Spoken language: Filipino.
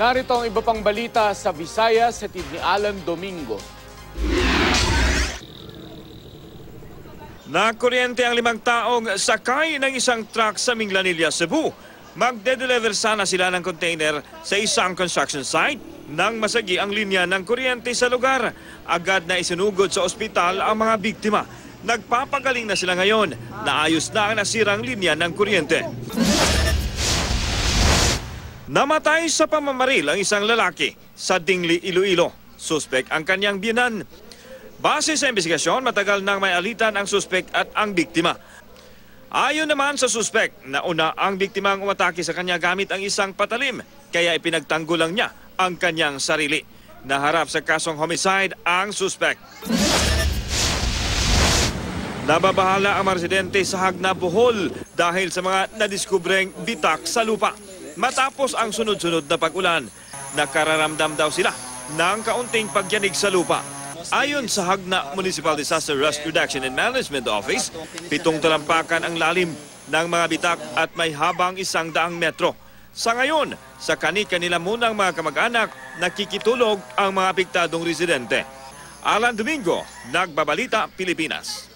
Narito ang iba pang balita sa Visayas sa ni Alan Domingo. Nakuryente ang limang taong sakay ng isang truck sa Minglanilla, Cebu. Magde-deliver sana sila ng container sa isang construction site nang masagi ang linya ng kuryente sa lugar. Agad na isinugod sa ospital ang mga biktima. Nagpapagaling na sila ngayon. Naayos na ang nasirang linya ng kuryente. Namatay sa pamamaril ang isang lalaki sa Dingli, Iloilo. Suspek ang kanyang biyanan. Base sa investigasyon, matagal nang may alitan ang suspek at ang biktima. Ayon naman sa suspek, nauna ang biktima ang umatake sa kanya gamit ang isang patalim, kaya ipinagtanggol lang niya ang kanyang sarili. Naharap sa kasong homicide ang suspek. Nababahala ang mga residente sa Hagna, Bohol dahil sa mga nadiskubreng bitak sa lupa. Matapos ang sunod-sunod na pag-ulan, nakararamdam daw sila ng kaunting pagyanig sa lupa. Ayon sa Hagna Municipal Disaster Risk Reduction and Management Office, pitong talampakan ang lalim ng mga bitak at may habang isang daang metro. Sa ngayon, sa kani-kanila munang mga kamag-anak, nakikitulog ang mga apektadong residente. Alan Domingo, Nagbabalita, Pilipinas.